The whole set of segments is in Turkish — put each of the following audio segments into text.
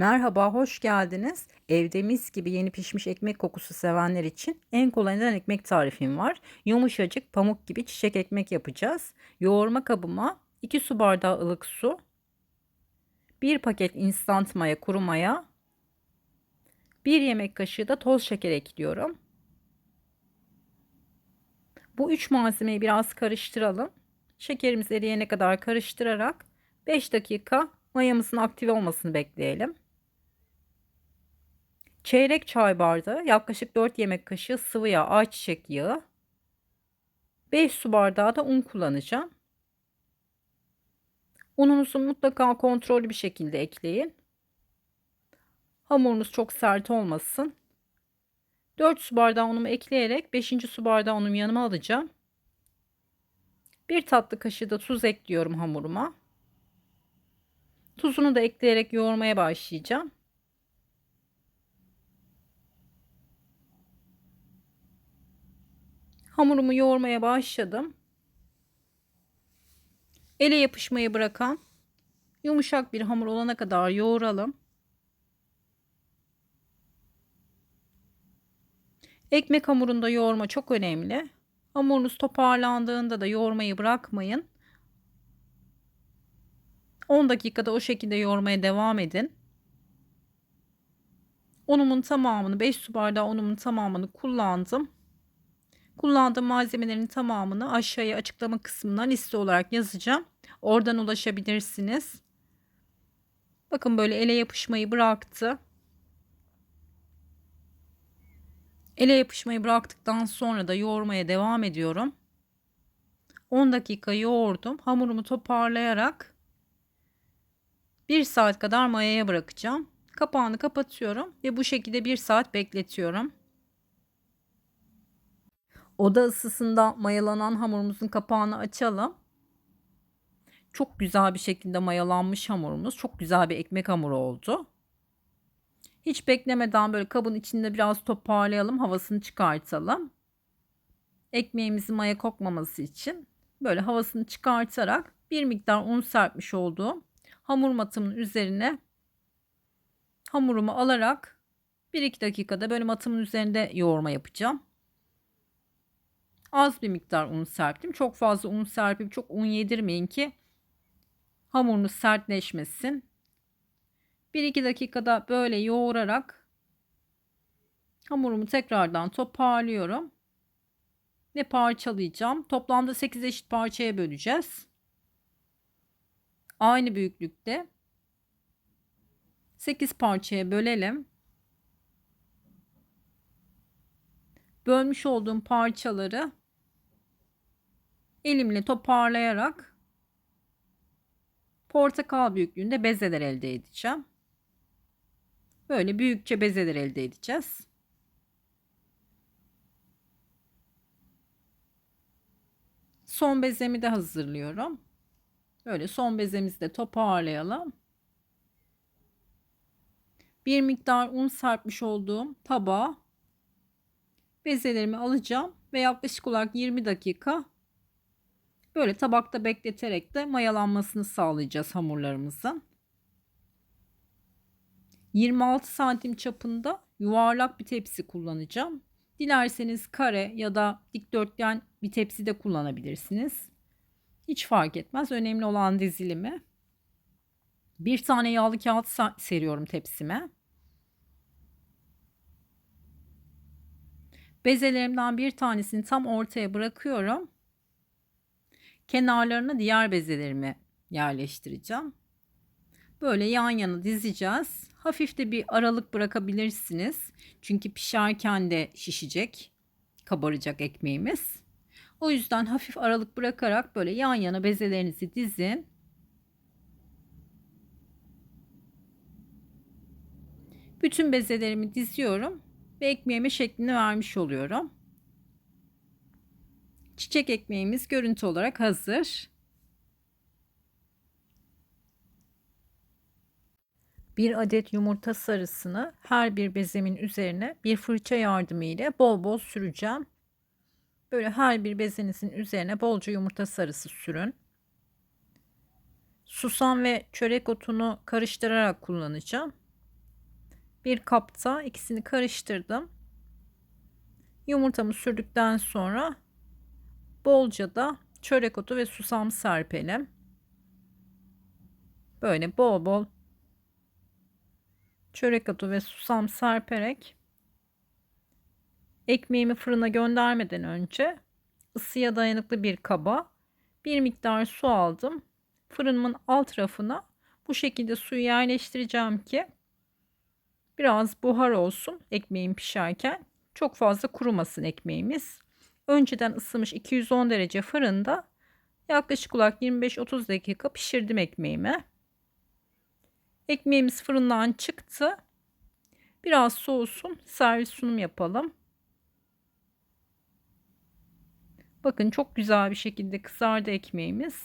Merhaba, hoş geldiniz. Evde mis gibi yeni pişmiş ekmek kokusu sevenler için en kolay neden ekmek tarifim var. Yumuşacık pamuk gibi çiçek ekmek yapacağız. Yoğurma kabıma 2 su bardağı ılık su, 1 paket instant maya kuru maya, 1 yemek kaşığı da toz şeker ekliyorum. Bu üç malzemeyi biraz karıştıralım. Şekerimiz eriyene kadar karıştırarak 5 dakika mayamızın aktive olmasını bekleyelim. Çeyrek çay bardağı yaklaşık 4 yemek kaşığı sıvı yağ ayçiçek yağı. 5 su bardağı da un kullanacağım. Ununuzu mutlaka kontrollü bir şekilde ekleyin. Hamurunuz çok sert olmasın. 4 su bardağı unumu ekleyerek 5. su bardağı unumu yanıma alacağım. 1 tatlı kaşığı da tuz ekliyorum hamuruma. Tuzunu da ekleyerek yoğurmaya başlayacağım. Hamurumu yoğurmaya başladım. Ele yapışmayı bırakan yumuşak bir hamur olana kadar yoğuralım. Ekmek hamurunda yoğurma çok önemli. Hamurunuz toparlandığında da yoğurmayı bırakmayın. 10 dakikada o şekilde yoğurmaya devam edin. Unumun tamamını 5 su bardağı unumun tamamını kullandım. Kullandığım malzemelerin tamamını aşağıya açıklama kısmına liste olarak yazacağım. Oradan ulaşabilirsiniz. Bakın böyle ele yapışmayı bıraktı. Ele yapışmayı bıraktıktan sonra da yoğurmaya devam ediyorum. 10 dakika yoğurdum. Hamurumu toparlayarak 1 saat kadar mayaya bırakacağım. Kapağını kapatıyorum ve bu şekilde 1 saat bekletiyorum. Oda ısısında mayalanan hamurumuzun kapağını açalım. Çok güzel bir şekilde mayalanmış hamurumuz. Çok güzel bir ekmek hamuru oldu. Hiç beklemeden böyle kabın içinde biraz toparlayalım. Havasını çıkartalım. Ekmeğimizin maya kokmaması için böyle havasını çıkartarak bir miktar un serpmiş olduğum hamur matımın üzerine hamurumu alarak 1-2 dakikada böyle matımın üzerinde yoğurma yapacağım. Az bir miktar un serptim. Çok fazla un serpip çok un yedirmeyin ki hamurunuz sertleşmesin. 1-2 dakikada böyle yoğurarak hamurumu tekrardan toparlıyorum. Ve parçalayacağım. Toplamda 8 eşit parçaya böleceğiz. Aynı büyüklükte 8 parçaya bölelim. Bölmüş olduğum parçaları elimle toparlayarak portakal büyüklüğünde bezeler elde edeceğim. Böyle büyükçe bezeler elde edeceğiz. Son bezemi de hazırlıyorum. Böyle son bezemizi de toparlayalım. Bir miktar un serpmiş olduğum tabağa bezelerimi alacağım ve yaklaşık olarak 20 dakika böyle tabakta bekleterek de mayalanmasını sağlayacağız hamurlarımızın. 26 santim çapında yuvarlak bir tepsi kullanacağım. Dilerseniz kare ya da dikdörtgen bir tepsi de kullanabilirsiniz. Hiç fark etmez. Önemli olan dizilimi. Bir tane yağlı kağıt seriyorum tepsime. Bezelerimden bir tanesini tam ortaya bırakıyorum. Kenarlarına diğer bezelerimi yerleştireceğim. Böyle yan yana dizeceğiz. Hafif de bir aralık bırakabilirsiniz. Çünkü pişerken de şişecek, kabaracak ekmeğimiz. O yüzden hafif aralık bırakarak böyle yan yana bezelerinizi dizin. Bütün bezelerimi diziyorum ve ekmeğime şeklini vermiş oluyorum. Çiçek ekmeğimiz görüntü olarak hazır. Bir adet yumurta sarısını her bir bezemin üzerine bir fırça yardımı ile bol bol süreceğim. Böyle her bir bezenizin üzerine bolca yumurta sarısı sürün. Susam ve çörek otunu karıştırarak kullanacağım. bir kapta ikisini karıştırdım. Yumurtamı sürdükten sonra bolca da çörek otu ve susam serpelim. Böyle bol bol çörek otu ve susam serperek ekmeğimi fırına göndermeden önce ısıya dayanıklı bir kaba bir miktar su aldım. Fırınımın alt rafına bu şekilde suyu yerleştireceğim ki biraz buhar olsun ekmeğim pişerken. Çok fazla kurumasın ekmeğimiz. Önceden ısınmış 210 derece fırında yaklaşık olarak 25-30 dakika pişirdim ekmeğimi. Ekmeğimiz fırından çıktı. Biraz soğusun. Servis sunum yapalım. Bakın çok güzel bir şekilde kızardı ekmeğimiz.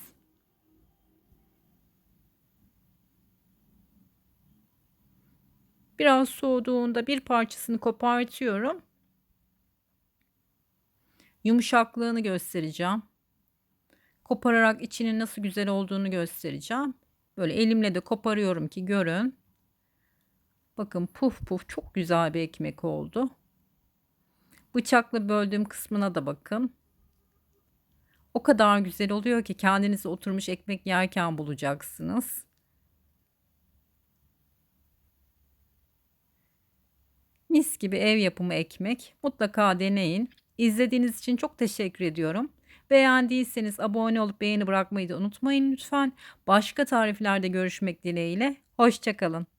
Biraz soğuduğunda bir parçasını kopartıyorum. Yumuşaklığını göstereceğim. Kopararak içinin nasıl güzel olduğunu göstereceğim. Böyle elimle de koparıyorum ki görün. Bakın puf puf çok güzel bir ekmek oldu. Bıçakla böldüğüm kısmına da bakın. O kadar güzel oluyor ki kendinizi oturmuş ekmek yerken bulacaksınız. Mis gibi ev yapımı ekmek. Mutlaka deneyin. İzlediğiniz için çok teşekkür ediyorum. Beğendiyseniz abone olup beğeni bırakmayı da unutmayın lütfen. Başka tariflerde görüşmek dileğiyle. Hoşçakalın.